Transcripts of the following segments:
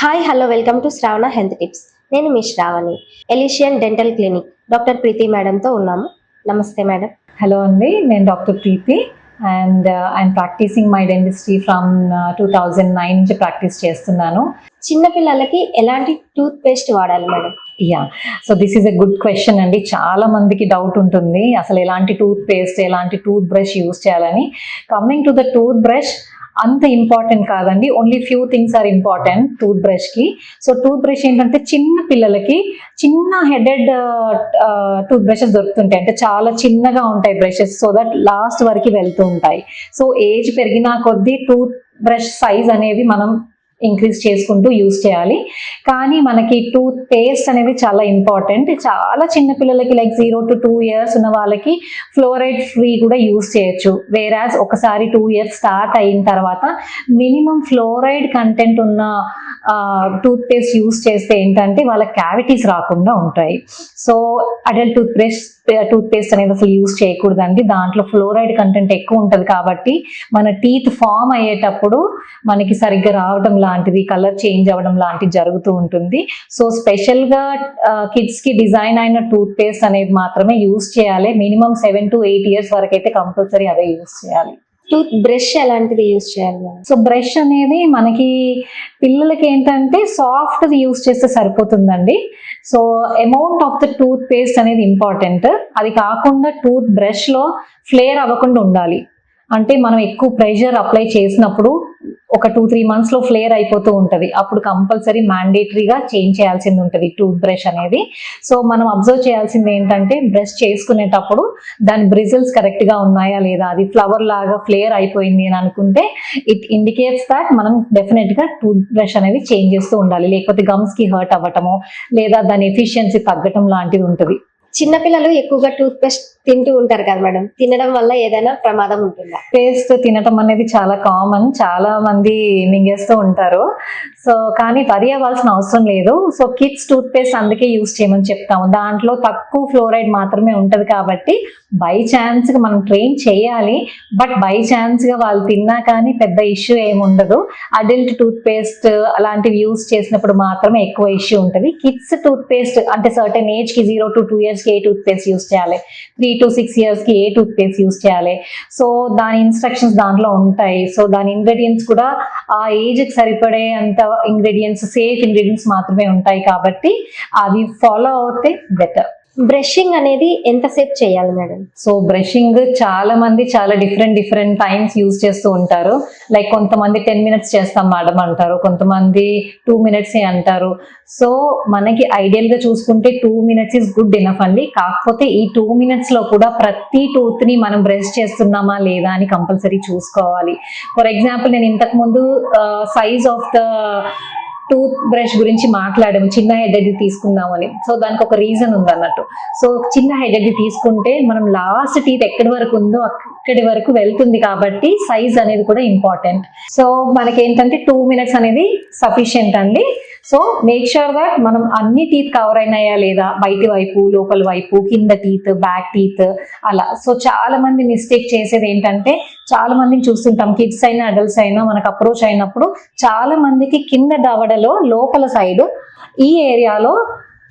Hi hello welcome to Shravana health tips నేను మీ Shravani Elysian dental clinic doctor Preethi మేడంతో ఉన్నాము. నమస్తే madam hello అండి నేను doctor Preethi and I'm practising my dentistry from two thousand nine నుంచి practice చేస్తున్నాను. చిన్నపిల్లలకి ఎలాంటి టూత్ పేస్ట్ వాడాలి madam yeah so this is a good question అండి. చాలా మందికి డౌట్ ఉంటుంది అసలు ఎలాంటి టూత్ పేస్ట్ ఎలాంటి టూత్ బ్రష్ యూస్ చేయాలని. Coming to the toothbrush అంత ఇంపార్టెంట్ కాదండి. Only few things are important tooth బ్రష్కి so toothbrush ఏంటంటే చిన్న పిల్లలకి చిన్న హెడెడ్ టూత్ బ్రషెస్ దొరుకుతుంటాయి. అంటే చాలా చిన్నగా ఉంటాయి బ్రషెస్ సో దట్ లాస్ట్ వరకు వెళ్తూ ఉంటాయి. సో ఏజ్ పెరిగిన కొద్దీ టూత్ బ్రష్ సైజ్ అనేది మనం ఇంక్రీజ్ చేసుకుంటూ యూస్ చేయాలి. కానీ మనకి టూత్ పేస్ట్ అనేది చాలా ఇంపార్టెంట్ చాలా చిన్న పిల్లలకి like zero to two years ఉన్న వాళ్ళకి ఫ్లోరైడ్ ఫ్రీ కూడా యూస్ చేయొచ్చు. వేరాజ్ ఒకసారి టూ ఇయర్స్ స్టార్ట్ అయిన తర్వాత మినిమం ఫ్లోరైడ్ కంటెంట్ ఉన్న టూత్ పేస్ట్ యూస్ చేస్తే ఏంటంటే వాళ్ళ క్యావిటీస్ రాకుండా ఉంటాయి. So adult toothbrush toothpaste అనేది అసలు యూస్ చేయకూడదండి. దాంట్లో ఫ్లోరైడ్ కంటెంట్ ఎక్కువ ఉంటుంది కాబట్టి మన టీత్ ఫామ్ అయ్యేటప్పుడు మనకి సరిగ్గా రావడం లాంటిది కలర్ చేంజ్ అవ్వడం లాంటిది జరుగుతూ ఉంటుంది. సో స్పెషల్గా కిడ్స్కి డిజైన్ అయిన టూత్ పేస్ట్ అనేది మాత్రమే యూస్ చేయాలి. Minimum seven to eight years వరకు అయితే కంపల్సరీ అదే యూస్ చేయాలి. టూత్ బ్రష్ ఎలాంటిది యూస్ చేయాలి సో బ్రష్ అనేది మనకి పిల్లలకి ఏంటంటే సాఫ్ట్ యూస్ చేస్తే సరిపోతుందండి. So amount of the toothpaste అనేది ఇంపార్టెంట్ అది కాకుండా టూత్ బ్రష్లో ఫ్లేర్ అవ్వకుండా ఉండాలి. అంటే మనం ఎక్కువ ప్రెషర్ అప్లై చేసినప్పుడు ఒక టూ త్రీ మంత్స్లో ఫ్లేర్ అయిపోతూ ఉంటుంది. అప్పుడు కంపల్సరీ మ్యాండేటరీగా చేంజ్ చేయాల్సింది ఉంటుంది టూత్ బ్రష్ అనేది. సో మనం అబ్జర్వ్ చేయాల్సింది ఏంటంటే బ్రష్ చేసుకునేటప్పుడు దాని బ్రిజిల్స్ కరెక్ట్గా ఉన్నాయా లేదా? అది ఫ్లవర్ లాగా ఫ్లేర్ అయిపోయింది అని అనుకుంటే ఇట్ ఇండికేట్స్ దాట్ మనం డెఫినెట్గా టూత్ బ్రష్ అనేది చేంజ్ చేస్తూ ఉండాలి. లేకపోతే గమ్స్కి హర్ట్ అవ్వటము లేదా దాని ఎఫిషియన్సీ తగ్గటం లాంటిది ఉంటుంది. చిన్నపిల్లలు ఎక్కువగా టూత్ పేస్ట్ తింటూ ఉంటారు కదా మేడం. తినడం వల్ల ఏదైనా ప్రమాదం ఉంటుందా? పేస్ట్ తినటం అనేది చాలా కామన్. చాలా మంది మింగేస్తూ ఉంటారు. సో కానీ వరి అవ్వాల్సిన అవసరం లేదు. సో కిడ్స్ టూత్ పేస్ట్ అందుకే యూస్ చేయమని చెప్తాము. దాంట్లో తక్కువ ఫ్లోరైడ్ మాత్రమే ఉంటది కాబట్టి బై ఛాన్స్గా మనం ట్రైన్ చేయాలి. బట్ బై ఛాన్స్గా వాళ్ళు తిన్నా కానీ పెద్ద ఇష్యూ ఏమి ఉండదు. అడల్ట్ టూత్ పేస్ట్ అలాంటివి యూస్ చేసినప్పుడు మాత్రమే ఎక్కువ ఇష్యూ ఉంటుంది. కిడ్స్ టూత్ పేస్ట్ అంటే సర్టెన్ ఏజ్కి జీరో టు టూ ఇయర్స్ ఇయర్స్కి ఏ టూత్ పేస్ట్ యూస్ చేయాలి? త్రీ టు సిక్స్ ఇయర్స్కి ఏ టూత్ పేస్ట్ యూస్ చేయాలి? సో దాని ఇన్స్ట్రక్షన్స్ దాంట్లో ఉంటాయి. సో దాని ఇంగ్రీడియంట్స్ కూడా ఆ ఏజ్కి సరిపడే అంత ఇంగ్రీడియంట్స్ సేఫ్ ఇంగ్రీడియంట్స్ మాత్రమే ఉంటాయి కాబట్టి అవి ఫాలో అవుతే బెటర్ బ్రషింగ్ అనేది ఎంతసేపు చేయాలి మేడం సో బ్రషింగ్ చాలా మంది చాలా డిఫరెంట్ డిఫరెంట్ టైమ్స్ యూజ్ చేస్తూ ఉంటారు. లైక్ కొంతమంది టెన్ మినిట్స్ చేస్తాం మేడం అంటారు కొంతమంది టూ మినిట్స్ అంటారు. సో మనకి ఐడియల్గా చూసుకుంటే two minutes is good enough అండి. కాకపోతే ఈ టూ మినిట్స్లో కూడా ప్రతి టూత్ని మనం బ్రష్ చేస్తున్నామా లేదా అని కంపల్సరీ చూసుకోవాలి. ఫర్ ఎగ్జాంపుల్ నేను ఇంతకు ముందు size of the toothbrush గురించి మాట్లాడాము చిన్న హెడెడ్ తీసుకుందామని. సో దానికి ఒక రీజన్ ఉంది అన్నట్టు సో చిన్న హెడెడ్ తీసుకుంటే మనం లాస్ట్ టీత్ ఎక్కడి వరకు ఉందో అక్కడి వరకు వెళ్తుంది కాబట్టి సైజ్ అనేది కూడా ఇంపార్టెంట్ సో మనకి ఏంటంటే టూ మినిట్స్ అనేది సఫిషియంట్ అండి. సో మేక్ షూర్ దట్ మనం అన్ని టీత్ కవర్ అయినాయా లేదా? బయటి వైపు లోపల వైపు కింద టీత్ బ్యాక్ టీత్ అలా. సో చాలా మంది మిస్టేక్ చేసేది ఏంటంటే చాలా మందిని చూస్తుంటాం. కిడ్స్ అయినా అడల్ట్స్ అయినా మనకు అప్రోచ్ అయినప్పుడు చాలా మందికి కింద దవడలో లోపల సైడ్ ఈ ఏరియాలో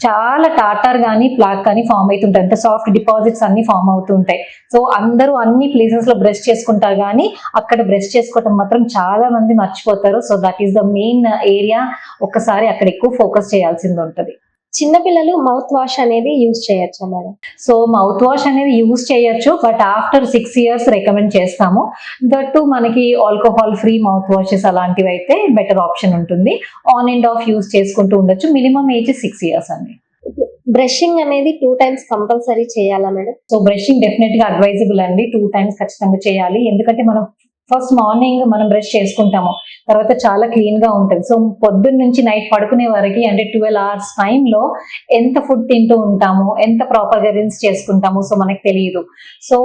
చాలా టాటర్ కానీ ప్లాక్ కానీ ఫామ్ అవుతుంటాయి అంటే సాఫ్ట్ డిపాజిట్స్ అన్ని ఫామ్ అవుతుంటాయి. సో అందరూ అన్ని ప్లేసెస్లో బ్రష్ చేసుకుంటారు కానీ అక్కడ బ్రష్ చేసుకోవటం మాత్రం చాలా మంది మర్చిపోతారు. So that is the main area ఒక్కసారి అక్కడ ఎక్కువ ఫోకస్ చేయాల్సింది ఉంటుంది. చిన్నపిల్లలు మౌత్ వాష్ అనేది యూస్ చేయొచ్చా మేడం? సో మౌత్ వాష్ అనేది యూస్ చేయొచ్చు but after six years recommend చేస్తాము. దట్టు మనకి ఆల్కహాల్ ఫ్రీ మౌత్ వాషెస్ అలాంటివి అయితే బెటర్ ఆప్షన్ ఉంటుంది. ఆన్ అండ్ ఆఫ్ యూస్ చేసుకుంటూ ఉండొచ్చు మినిమం ఏజ్ సిక్స్ ఇయర్స్ అండి. బ్రషింగ్ అనేది టూ టైమ్స్ కంపల్సరీ చేయాలా మేడం? సో బ్రషింగ్ డెఫినెట్గా అడ్వైజబుల్ అండి టూ టైమ్స్ ఖచ్చితంగా చేయాలి. ఎందుకంటే మనం ఫస్ట్ మార్నింగ్ మనం బ్రష్ చేసుకుంటాము. తర్వాత చాలా క్లీన్గా ఉంటుంది. సో పొద్దున్న నుంచి నైట్ పడుకునే వరకు అంటే ట్వెల్వ్ అవర్స్ టైంలో ఎంత ఫుడ్ తింటూ ఉంటాము ఎంత ప్రాపర్గా రిన్స్ చేసుకుంటాము సో మనకు తెలియదు. సో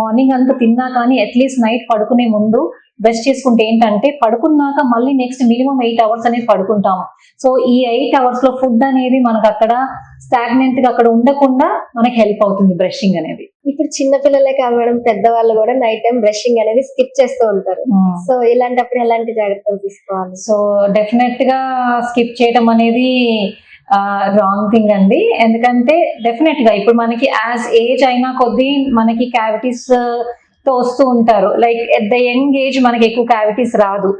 మార్నింగ్ అంతా తిన్నా కానీ అట్లీస్ట్ నైట్ పడుకునే ముందు బ్రష్ చేసుకుంటే ఏంటంటే పడుకున్నాక మళ్ళీ నెక్స్ట్ మినిమం ఎయిట్ అవర్స్ అనేది పడుకుంటాము. సో ఈ ఎయిట్ అవర్స్లో ఫుడ్ అనేది మనకు అక్కడ స్టాగ్నెంట్గా అక్కడ ఉండకుండా మనకి హెల్ప్ అవుతుంది బ్రషింగ్ అనేది. ఇప్పుడు చిన్న పిల్లలే కాదు మేడం పెద్దవాళ్ళు కూడా నైట్ టైం బ్రషింగ్ అనేది స్కిప్ చేస్తూ ఉంటారు. సో ఇలాంటప్పుడు ఎలాంటి జాగ్రత్తలు తీసుకోవాలి? సో డెఫినెట్గా స్కిప్ చేయడం అనేది రాంగ్ థింగ్ అండి. ఎందుకంటే డెఫినెట్గా ఇప్పుడు మనకి యాజ్ ఏజ్ అయినా కొద్దీ మనకి క్యావిటీస్తో వస్తూ ఉంటారు. Like at the young age మనకి ఎక్కువ క్యావిటీస్ రాదు.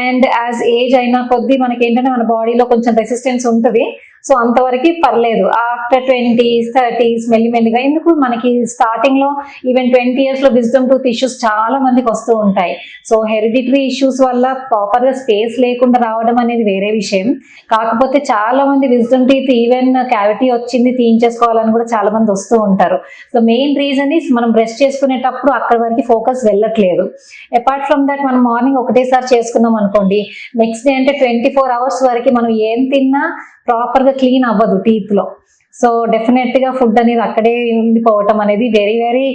అండ్ యాజ్ ఏజ్ అయినా కొద్దీ మనకి ఏంటంటే మన బాడీలో కొంచెం రెసిస్టెన్స్ ఉంటుంది. సో అంతవరకు పర్లేదు. ఆఫ్టర్ ట్వంటీస్ థర్టీస్ మెల్లిమెల్లిగా ఎందుకు మనకి స్టార్టింగ్లో ఈవెన్ ట్వంటీ ఇయర్స్లో విజ్డమ్ టూత్ ఇష్యూస్ చాలా మందికి వస్తూ ఉంటాయి. సో హెరిడిటరీ ఇష్యూస్ వల్ల ప్రాపర్గా స్పేస్ లేకుండా రావడం అనేది వేరే విషయం. కాకపోతే చాలా మంది విజ్డమ్ టీత్ ఈవెన్ క్యావిటీ వచ్చింది తీయించేసుకోవాలని కూడా చాలా మంది వస్తూ ఉంటారు. సో మెయిన్ రీజన్ ఇస్ మనం బ్రష్ చేసుకునేటప్పుడు అక్కడి వరకు ఫోకస్ వెళ్ళట్లేదు. అపార్ట్ ఫ్రమ్ దట్ మనం మార్నింగ్ ఒకటేసారి చేసుకున్నాం అనుకోండి. నెక్స్ట్ డే అంటే ట్వంటీ ఫోర్ అవర్స్ వరకు మనం ఏం తిన్నా ప్రాపర్గా క్లీన్ అవ్వదు టీత్లో సో డెఫినెట్గా ఫుడ్ అనేది అక్కడే ఉండిపోవటం అనేది very very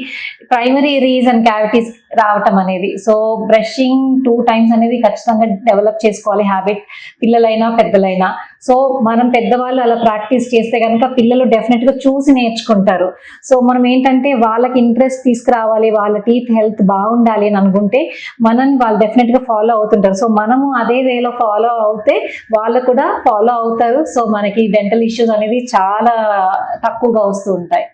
primary reason cavities రావటం అనేది. సో బ్రషింగ్ టూ టైమ్స్ అనేది ఖచ్చితంగా డెవలప్ చేసుకోవాలి హ్యాబిట్ పిల్లలైనా పెద్దలైనా. సో మనం పెద్దవాళ్ళు అలా ప్రాక్టీస్ చేస్తే కనుక పిల్లలు డెఫినెట్గా చూసి నేర్చుకుంటారు. సో మనం ఏంటంటే వాళ్ళకి ఇంట్రెస్ట్ తీసుకురావాలి వాళ్ళ టీత్ హెల్త్ బాగుండాలి అని అనుకుంటే మనం వాళ్ళు డెఫినెట్గా ఫాలో అవుతుంటారు. సో మనము అదే వేలో ఫాలో అవుతే వాళ్ళు కూడా ఫాలో అవుతారు. సో మనకి డెంటల్ ఇష్యూస్ అనేది చాలా తక్కువగా వస్తూ ఉంటాయి.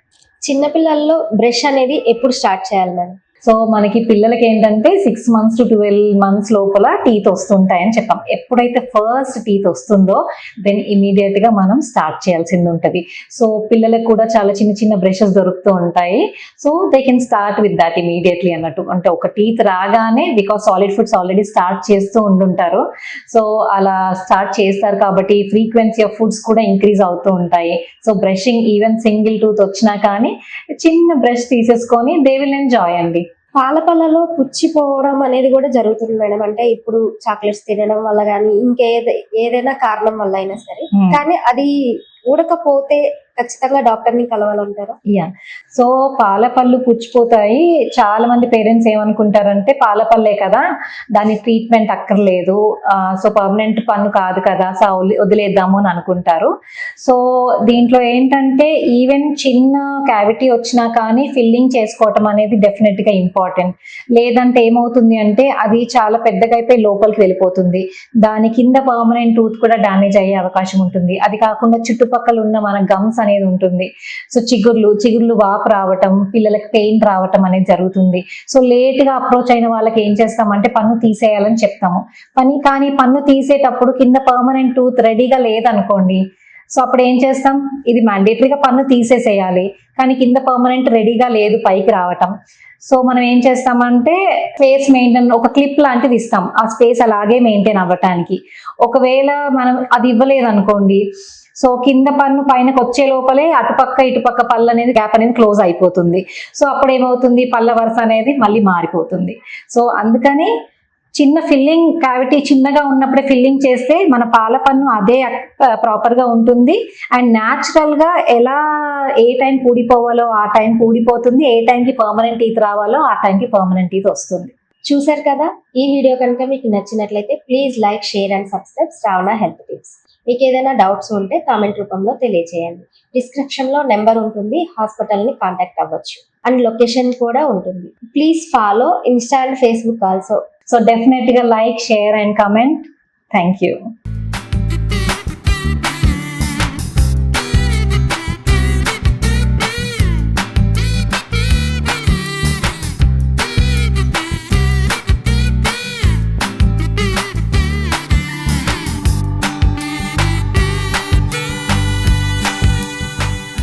చిన్నపిల్లల్లో బ్రష్ అనేది ఎప్పుడు స్టార్ట్ చేయాలి మేడం సో మనకి పిల్లలకి ఏంటంటే six months to twelve months లోపల టీత్ వస్తుంటాయని చెప్పాం. ఎప్పుడైతే ఫస్ట్ టీత్ వస్తుందో దెన్ ఇమీడియట్గా మనం స్టార్ట్ చేయాల్సింది ఉంటుంది. సో పిల్లలకు కూడా చాలా చిన్న చిన్న బ్రషెస్ దొరుకుతూ ఉంటాయి. So they can start with that immediately అన్నట్టు. అంటే ఒక టీత్ రాగానే because solid foods already start చేస్తూ ఉండుంటారు. సో అలా స్టార్ట్ చేస్తారు కాబట్టి ఫ్రీక్వెన్సీ ఆఫ్ ఫుడ్స్ కూడా ఇంక్రీజ్ అవుతూ ఉంటాయి. So brushing even single tooth వచ్చినా కానీ చిన్న బ్రష్ తీసేసుకొని దే విల్ ఎంజాయ్ అండి. పాల పళ్ళలో పుచ్చిపోవడం అనేది కూడా జరుగుతుంది మేడం అంటే ఇప్పుడు చాక్లెట్స్ తినడం వల్ల కానీ ఇంకేది ఏదైనా కారణం వల్ల అయినా సరే. కానీ అది ఊడకపోతే ఖచ్చితంగా డాక్టర్ని కలవాలంటారా? యా. సో పాల పళ్ళు పుచ్చిపోతాయి. చాలా మంది పేరెంట్స్ ఏమనుకుంటారంటే పాల పళ్ళే కదా దాని ట్రీట్మెంట్ అక్కర్లేదు. సో పర్మనెంట్ పన్ను కాదు కదా సో వదిలేద్దాము అని అనుకుంటారు. సో దీంట్లో ఏంటంటే ఈవెన్ చిన్న క్యావిటీ వచ్చినా కానీ ఫిల్లింగ్ చేసుకోవటం అనేది డెఫినెట్గా ఇంపార్టెంట్. లేదంటే ఏమవుతుంది అంటే అది చాలా పెద్దగా అయిపోయి లోపలికి వెళ్ళిపోతుంది. దాని కింద పర్మనెంట్ టూత్ కూడా డామేజ్ అయ్యే అవకాశం ఉంటుంది. అది కాకుండా చుట్టుపక్కల ఉన్న మన గమ్స్ అనేది ఉంటుంది. సో చిగుర్లు చిగుర్లు వాపు రావటం పిల్లలకి పెయిన్ రావటం అనేది జరుగుతుంది. సో లేట్గా అప్రోచ్ అయిన వాళ్ళకి ఏం చేస్తామంటే పన్ను తీసేయాలని చెప్తాము. పని కానీ పన్ను తీసేటప్పుడు కింద పర్మనెంట్ టూత్ రెడీగా లేదనుకోండి సో అప్పుడు ఏం చేస్తాం? ఇది మ్యాండేటరీగా పన్ను తీసేసేయాలి. కానీ కింద పర్మనెంట్ రెడీగా లేదు పైకి రావటం. సో మనం ఏం చేస్తామంటే స్పేస్ మెయింటైన్ ఒక క్లిప్ లాంటిది ఇస్తాం. ఆ స్పేస్ అలాగే మెయింటైన్ అవ్వటానికి. ఒకవేళ మనం అది ఇవ్వలేదు అనుకోండి సో కింద పన్ను పైనకి వచ్చే లోపలే అటుపక్క ఇటుపక్క పళ్ళు అనేది గ్యాప్ అనేది క్లోజ్ అయిపోతుంది. సో అప్పుడు ఏమవుతుంది? పళ్ళ వరుస అనేది మళ్ళీ మారిపోతుంది. సో అందుకని చిన్న ఫిల్లింగ్ క్యావిటీ చిన్నగా ఉన్నప్పుడే ఫిల్లింగ్ చేస్తే మన పాల పన్ను అదే uh, ప్రాపర్గా ఉంటుంది. అండ్ న్యాచురల్గా ఎలా ఏ టైం కూడిపోవాలో ఆ టైం కూడిపోతుంది. ఏ టైంకి పర్మనెంట్ టీత్ రావాలో ఆ టైంకి పర్మనెంట్ టీత్ వస్తుంది. చూసారు కదా? ఈ వీడియో కనుక మీకు నచ్చినట్లయితే please like share and subscribe Shravana health tips మీకు ఏదైనా డౌట్స్ ఉంటే కామెంట్ రూపంలో తెలియజేయండి డిస్క్రిప్షన్లో నెంబర్ ఉంటుంది హాస్పిటల్ని కాంటాక్ట్ అవ్వచ్చు. అండ్ లొకేషన్ కూడా ఉంటుంది. Please follow Insta and Facebook also. So డెఫినెట్గా like share and comment thank you